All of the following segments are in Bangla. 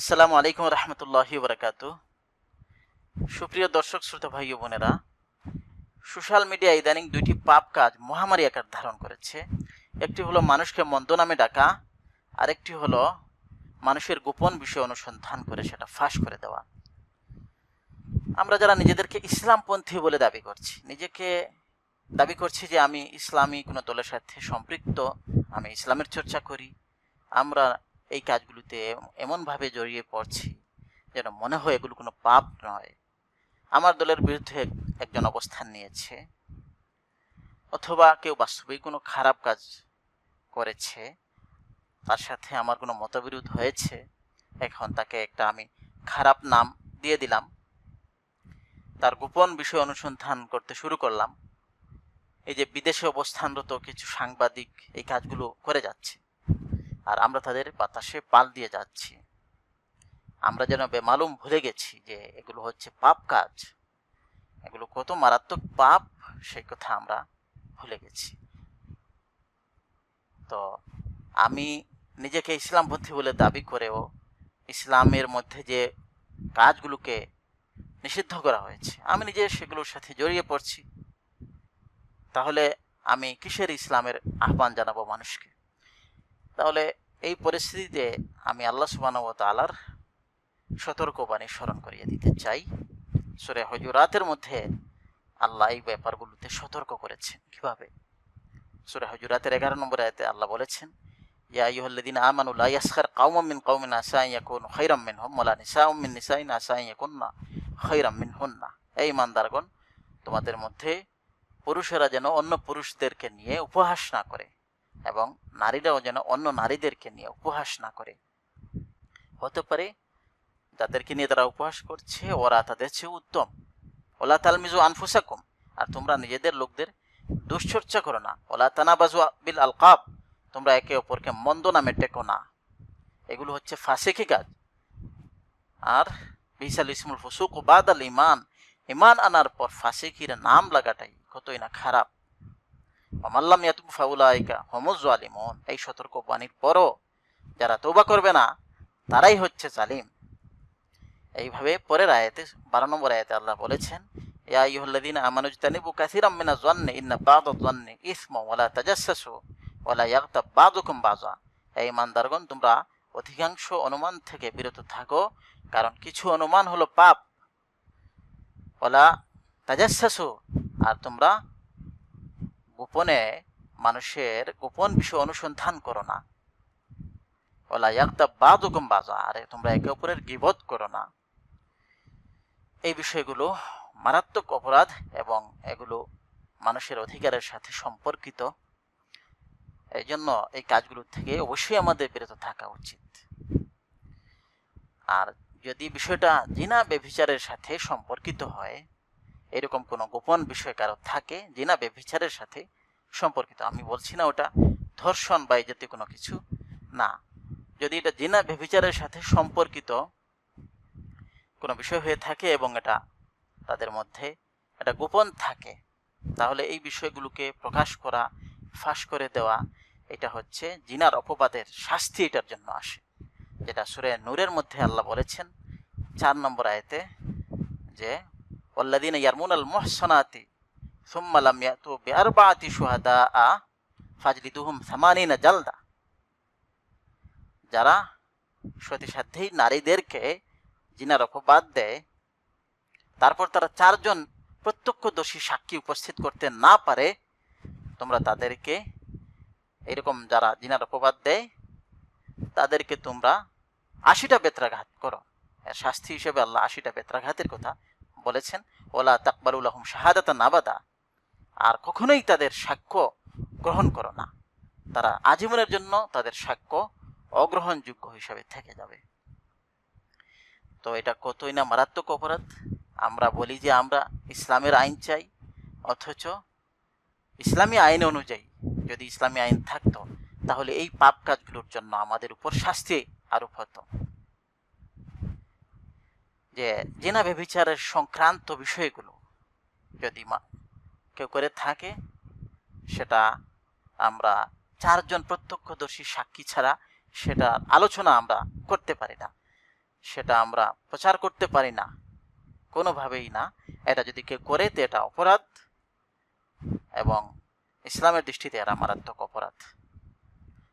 আসসালামু আলাইকুম রহমতুল্লাহি বরকাত সুপ্রিয় দর্শক, শ্রোতা ভাই বোনেরা, সোশ্যাল মিডিয়া ইদানিং দুইটি পাপ কাজ মহামারী আকার ধারণ করেছে। একটি হলো মানুষকে মন্দ নামে ডাকা, আরেকটি হলো মানুষের গোপন বিষয় অনুসন্ধান করে সেটা ফাঁস করে দেওয়া। আমরা যারা নিজেদেরকে ইসলামপন্থী বলে দাবি করছি, নিজেকে দাবি করছি যে আমি ইসলামী কোনো দলের সাথে সম্পৃক্ত, আমি ইসলামের চর্চা করি, আমরা এই কাজগুলোতে এমনভাবে জড়িয়ে পড়ছি যেন মনে হয় এগুলো কোনো পাপ নয়। আমার দলের বিরুদ্ধে একজন অবস্থান নিয়েছে। অথবা কেউ বাস্তবিক কোনো খারাপ কাজ করেছে, তার সাথে আমার কোনো মতবিরোধ হয়েছে, এখন তাকে একটা আমি খারাপ নাম দিয়ে দিলাম। তার গোপন বিষয় অনুসন্ধান করতে শুরু করলাম। এই যে বিদেশে অবস্থানরত কিছু সাংবাদিক এই কাজগুলো করে যাচ্ছে। আর আমরা তাদের বাতাসে পাল দিয়ে যাচ্ছি। আমরা যেন বেমালুম ভুলে গেছি যে এগুলো হচ্ছে পাপ কাজ। এগুলো কত মারাত্মক পাপ, সেই কথা আমরা ভুলে গেছি। তো আমি নিজেকে ইসলামপন্থী বলে দাবি করেও ইসলামের মধ্যে যে কাজগুলোকে নিষিদ্ধ করা হয়েছে, আমি নিজে সেগুলোর সাথে জড়িয়ে পড়ছি। তাহলে আমি কিসের ইসলামের আহ্বান জানাব মানুষকে? তাহলে এই পরিস্থিতিতে আমি আল্লাহ সুবাহ তালার সতর্কবাণী স্মরণ করিয়ে দিতে চাই। সুরে হজুরাতের মধ্যে আল্লাহ এই ব্যাপারগুলোতে সতর্ক করেছেন। কীভাবে? সুরে হজুরাতের এগারো নম্বর আয়তে আল্লাহ বলেছেন খায়রাম মিনহুন্না। এই তোমাদের মধ্যে পুরুষেরা যেন অন্য পুরুষদেরকে নিয়ে উপহাস না করে। এবং নারীরাও যেন অন্য নারীদেরকে নিয়ে উপহাস না করে। হতে পারে যাদেরকে নিয়ে তারা উপহাস করছে, ওরা তাদের চেয়ে উত্তম। ওলা তালমিজু আনফুসাকুম, আর তোমরা নিজেদের লোকদের দুশ্চর্চা করো না। ওলা তানাবাজু বিল আলকাব, তোমরা একে অপরকে মন্দ নামে টেকো না। এগুলো হচ্ছে ফাঁসেকি কাজ। আর বিশাল ইসমুল ফুসুক বাদ আল ইমান। ইমান আনার পর ফাঁসেকির নাম লাগাটাই কতই না খারাপ। অমাল্লাম ফাউলাইকা জালিমন এই সতর্ক বাণীর পরও যারা তৌবা করবে না, তারাই হচ্ছে জালিম। এইভাবে পরের আয়াতে, বারো নম্বর আয়াতে আল্লাহ বলেছেন বা'যা এই তোমরা অধিকাংশ অনুমান থেকে বিরত থাকো, কারণ কিছু অনুমান হলো পাপ। ওয়ালা তাজাসসাসু, আর তোমরা গোপনে মানুষের গোপন বিষয় অনুসন্ধান করো না। ওলা ইয়াকতা বাদুকুম বাজা আরে তোমরা একে অপরের গিবত করো না। এই বিষয়গুলো মারাত্মক অপরাধ এবং এগুলো মানুষের অধিকারের সাথে সম্পর্কিত। এই জন্য এই কাজগুলো থেকে অবশ্যই আমাদের বিরত থাকা উচিত। আর যদি বিষয়টা জিনা বেভিচারের সাথে সম্পর্কিত হয়, এরকম কোনো গোপন বিষয় কারও থাকে, জিনা বেভিচারের সাথে সম্পর্কিত। আমি বলছি না ওটা ধর্ষণ বা এই জাতীয় কোনো কিছু না। যদি এটা জিনা ব্যবিচারের সাথে সম্পর্কিত কোনো বিষয় হয়ে থাকে এবং এটা তাদের মধ্যে এটা গোপন থাকে, তাহলে এই বিষয়গুলোকে প্রকাশ করা, ফাঁস করে দেওয়া, এটা হচ্ছে জিনার অপবাদের শাস্তি এটার জন্য আসে। যেটা সুরে নূরের মধ্যে আল্লাহ বলেছেন, চার নম্বর আয়তে যে অল্লাদিন ইয়ারমুন আল মহসনাতি সুম্মালাম ইয়াতু বি আরবাতি শুহাদা আ ফাজলিদুহুম সামানিনা জালদা যারা সতীসাধ্যেই নারীদেরকে জিনার অপবাদ দেয়, তারপর তারা চারজন প্রত্যক্ষ দোষী সাক্ষী উপস্থিত করতে না পারে, তোমরা তাদেরকে এরকম যারা জিনার অপবাদ দেয়, তাদেরকে তোমরা আশিটা বেত্রাঘাত করো। শাস্তি হিসেবে আল্লাহ আশিটা বেত্রাঘাতের কথা বলেছেন। ওলা তাকবারুল আহম শাহাদাতা নাবাদা আর কখনোই তাদের সাক্ষ্য গ্রহণ করো না। তারা আজীবনের জন্য তাদের সাক্ষ্য অগ্রহণযোগ্য হিসাবে থেকে যাবে। তো এটা কতই না মারাত্মক অপরাধ? আমরা বলি যে আমরা ইসলামের আইন চাই, অথচ ইসলামী আইন অনুযায়ী যদি ইসলামী আইন থাকতো, তাহলে এই পাপ কাজগুলোর জন্য আমাদের উপর শাস্তি আরোপ হতো। যে জেনা ব্যভিচারের সংক্রান্ত বিষয়গুলো যদি কেউ করে থাকে, সেটা আমরা চারজন প্রত্যক্ষদর্শী সাক্ষী ছাড়া সেটা আলোচনা আমরা করতে পারি না। সেটা আমরা প্রচার করতে পারি না। কোনোভাবেই না। এটা যদি কেউ করে তো এটা অপরাধ এবং ইসলামের দৃষ্টিতে এরা মারাত্মক অপরাধ।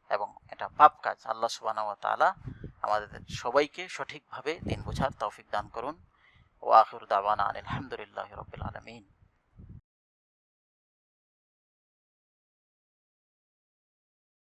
এবং এটা পাপ কাজ। আল্লাহ সুবাহ আমাদের সবাইকে সঠিকভাবে দিন বোঝার তৌফিক দান করুন। ও আখির দাওয়ানা আলহামদুলিল্লাহ রবিল আলমিন।